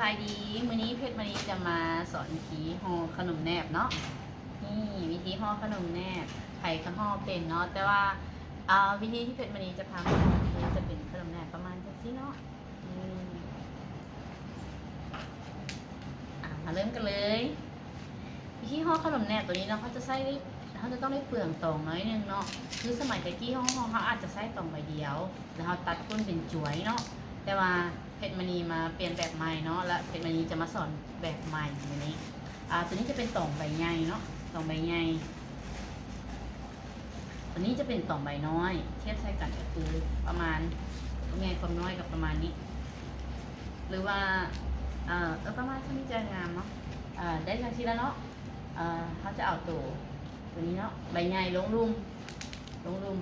บายดีมื้อนี้เพชรมณีจะมาสอนวิธีห่อขนมแนบเนาะนี่วิธีห่อขนมแนบไข่ก็ห่อเป็นเนาะแต่ว่าอ่าวิธีที่เพชรมณีจะพามาคือจะเป็นขนมแนบประมาณจังซี่เนาะอืมอะมาเริ่มกันเลย วิธีห่อขนมแนบตัวนี้เนาะเขาจะใส่เขาจะต้องได้เปลืองตองน้อยนึงเนาะคือสมัยตะกี้ห่อเขาอาจจะใส่ตองใบเดียว แล้วเขาตัดก้นเป็นจวยเนาะ แต่ว่าเพชรมณีมาเปลี่ยนแบบใหม่เนาะและเพชรมณีจะมาสอนแบบใหม่ตัวนี้อ่าตัวนี้จะเป็นต่องใบใหญ่เนาะต่องใบใหญ่ตัวนี้จะเป็นต่องใบน้อย เทียบใช้กันก็คือประมาณความใหญ่ความน้อยกับประมาณนี้ หรือว่าเอ่อประมาณเท่านี้จะงามเนาะอ่าได้ทันทีแล้วเนาะเอ่อเขาจะเอาตัวตัวนี้เนาะใบใหญ่ลงรุมลงรุม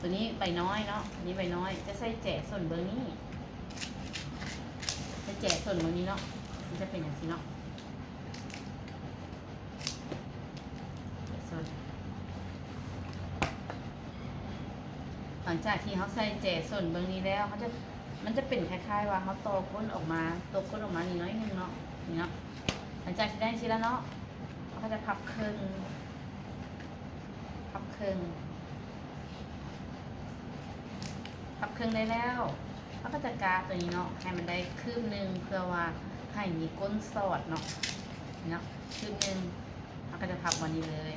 ตัวนี้ใบน้อยเนาะอันนี้ใบน้อย จะใส่แจกส่วนเบอร์นี้จะแจกส่วนเบอร์นี้เนาะมันจะเป็นอย่างนี้เนาะส่วนหลังจากที่เขาใส่แจกส่วนเบอร์นี้แล้วเขาจะมันจะเป็นคล้ายๆว่าเขาโตก้นออกมาโตก้นออกมานีน้อยนึงเนาะนี่เนาะหลังจากที่ได้ชิ้นแล้วเนาะเขาจะพับครึ่งพับครึ่ง พับเครื่องได้แล้วเขาก็จะกาตัวนี้เนาะให้มันได้คืบหนึ่งเพื่อว่าให้มีก้นสอดเนาะเนาะคืบหนึ่งเขาก็จะพับวันนี้เลย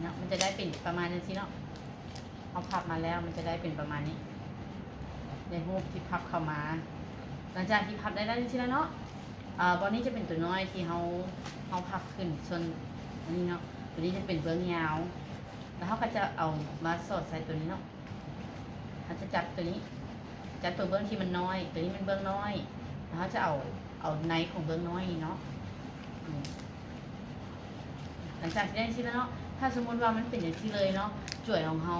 เนาะมันจะได้เป็นประมาณนี้สิเนาะเอาพับมาแล้วมันจะได้เป็นประมาณนี้ ในรูปที่พับเข้ามา หลังจากที่พับได้แล้วทีแล้วเนาะอ่าบอลนี้จะเป็นตัวน้อยที่เขาเขาพับขึ้นส่วนอันนี้เนาะตัวนี้จะเป็นเบื้องยาว แล้วเขาก็จะเอามาสอดใส่ตัวนี้เนาะเขาจะจับตัวนี้ จับตัวเบื้องที่มันน้อย ตัวนี้มันเบื้องน้อย แล้วเขาจะเอาเอาในของเบื้องน้อยเนาะหลังจากที่ได้ที่แล้วเนาะ ถ้าสมมติว่ามันเป็นอย่างที่เลยเนาะจ่วยของเขา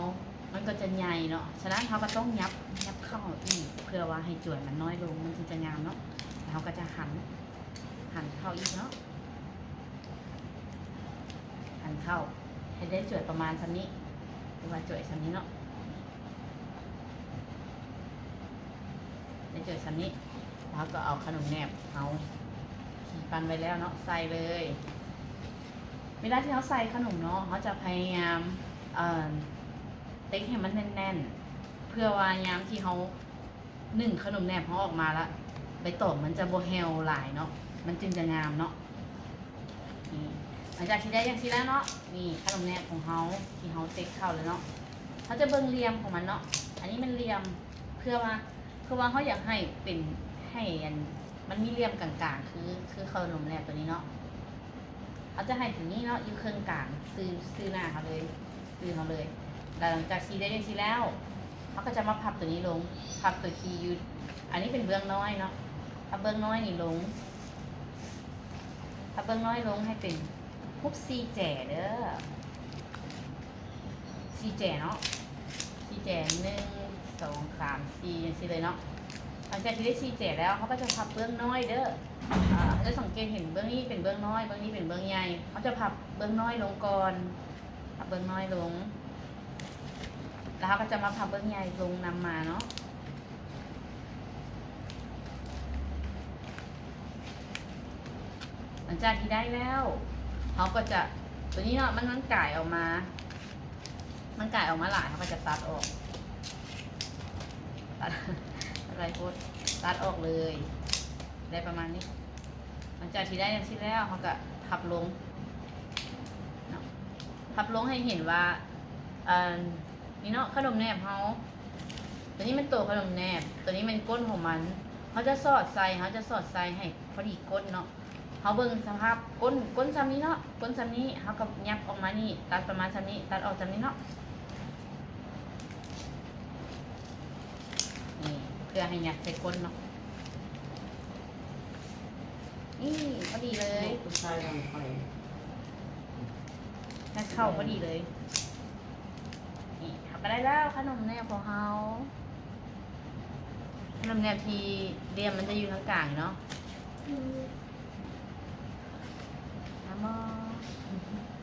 มันก็จะใหญ่เนาะ ฉะนั้นเขาก็ต้องยับยับเข้าอีก เพื่อว่าให้จ่วยมันน้อยลง มันจึงจะงามเนาะแล้วเขาก็จะหัน หันเข้าอีกเนาะ หันเข้า ให้ได้จวยประมาณชั้นนี้หรือว่าจวยชั้นนี้เนาะได้จวยชั้นนี้แล้วก็เอาขนมแนบเอาขีปันไว้แล้วเนาะใส่เลยเวลาที่เขาใส่ขนมเนาะเขาจะพยายามเอ่อติ๊กให้มันแน่นๆ เพื่อว่ายามที่เขาหนึ่งขนมแนบเขาออกมาละใบตองมันจะโบเฮลหลายเนาะมันจึงจะงามเนาะ หลังจากที่ได้อย่างที่แล้วเนาะนี่ขนมแนบของเขาที่เขาเต็กเข้าเลยเนาะเขาจะเบิ่งเหลี่ยมของมันเนาะอันนี้มันเหลี่ยมเพื่อว่าเพื่อว่าเขาอยากให้เป็นให้อันมันมีเหลี่ยมกลางๆ คือคือขนมแนบตัวนี้เนาะเขาจะให้ถึงนี้เนาะอยู่เครื่องกลางซื้อซื้อหน้าเขาเลยซื้อเขาเลยแล้วหลังจากที่ได้อย่างที่แล้วเขาก็จะมาพับตัวนี้ลงพับตัวคีย์อยูอันนี้เป็นเบื้องน้อยเนาะพับเบื้องน้อยนี่ลงพับเบื้องน้อยลงให้เป็น พวกซีแจ่เด้อซีแจ่เนาะซีแจ่หนึ่งสองสามสี่ซีเลยเนาะหลังจากที่ได้ซีแจ่แล้วเขาก็จะพับเบื้องน้อยเด้ออ่าจะสังเกตเห็นเบื้องนี้เป็นเบื้องน้อย เบื้องนี้เป็นเบื้องใหญ่เขาจะพับเบื้องน้อยลงก่อนพับเบื้องน้อยลง แล้วเขาก็จะมาพับเบื้องใหญ่ลงนำมาเนาะหลังจากที่ได้แล้ว เขาก็จะตัวนี้เนาะมันมันก่ออกมา มันไก่ออกมาหลายเขาก็จะตัดออก ตัดอะไรโคตรตัดออกเลย ได้ประมาณนี้ หลังจากที่ได้อย่างที่แล้วเขาก็พับลงพับลงให้เห็นว่าเอ่อนี่เนาะขนมแนบเขาตัวนี้มันตัวขนมแนบ ตัวนี้มันก้นของมันเขาจะสอดใส่เขาจะสอดใส่ให้พอดีก้นเนาะ เขาเบิ่งสภาพก้นก้นซ้ำนี้เนาะก้นซ้ำนี้เขาก็ยับออกมานี่ตัดประมาณซ้ำนี้ ตัดออกซ้ำนี้เนาะนี่เพื่อให้ยัดใส่ก้นเนาะนี่พอดีเลยผู้ชายทำไปยัดเข้าพอดีเลยนี่ทำไปได้แล้วขนมแนบของเขาขนมแนบทีเดียมมันจะอยู่ทางกลางเนาะ น้ำมอ